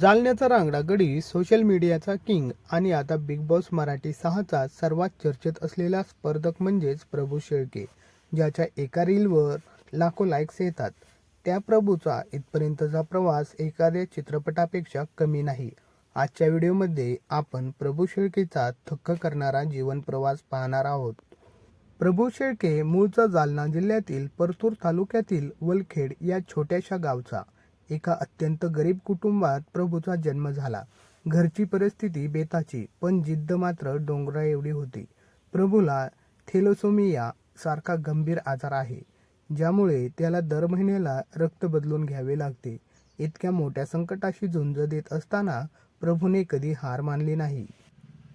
जालन्याचा रांगडा गडी सोशल मीडियाचा किंग आणि आता बिग बॉस मराठी सहाचा सर्वात चर्चेत असलेला स्पर्धक म्हणजेच प्रभू शेळके ज्याच्या एका रीलवर लाखो लाईक्स येतात. त्या प्रभूचा इथपर्यंतचा प्रवास एखाद्या चित्रपटापेक्षा कमी नाही. आजच्या व्हिडिओमध्ये आपण प्रभू शेळकेचा थक्क करणारा जीवन प्रवास पाहणार आहोत. प्रभू शेळके मूळचा जालना जिल्ह्यातील परतूर तालुक्यातील वलखेड या छोट्याशा गावचा. एका अत्यंत गरीब कुटुंबात प्रभूचा जन्म झाला. घरची परिस्थिती बेताची पण जिद्द मात्र डोंगरा एवढी होती. प्रभूला थेलोसोमिया सारखा गंभीर आजार आहे ज्यामुळे त्याला दर महिन्याला रक्त बदलून घ्यावे लागते. इतक्या मोठ्या संकटाशी झुंज देत असताना प्रभूने कधी हार मानली नाही.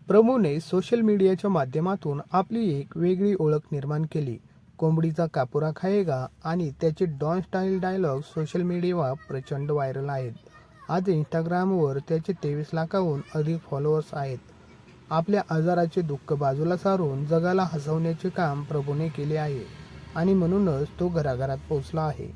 प्रभूने सोशल मीडियाच्या माध्यमातून आपली एक वेगळी ओळख निर्माण केली. कोंबडीचा कापुरा खायेगा आणि त्याचे डॉन स्टाईल डायलॉग सोशल मीडियावर प्रचंड व्हायरल आहेत. आज इंस्टाग्रामवर त्याचे तेवीस लाखाहून अधिक फॉलोअर्स आहेत. आपल्या आजाराचे दुःख बाजूला सारून जगाला हसवण्याचे काम प्रभूने केले आहे आणि म्हणूनच तो घराघरात पोहोचला आहे.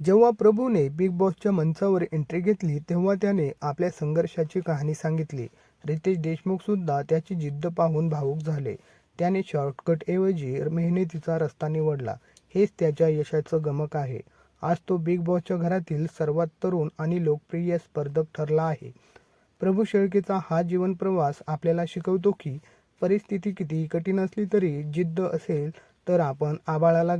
जेव्हा प्रभूने बिग बॉसच्या मंचावर एंट्री घेतली तेव्हा त्याने आपल्या संघर्षाची कहाणी सांगितली. रितेश देशमुखसुद्धा त्याची जिद्द पाहून भावूक झाले. त्याने शॉर्टकटऐवजी मेहनतीचा रस्ता निवडला. हेच त्याच्या यशाचं गमक आहे. आज तो बिग बॉसच्या घरातील सर्वात तरुण आणि लोकप्रिय स्पर्धक ठरला आहे. प्रभू शेळकेचा हा जीवनप्रवास आपल्याला शिकवतो की परिस्थिती किती कठीण असली तरी जिद्द असेल तर आपण आबाळाला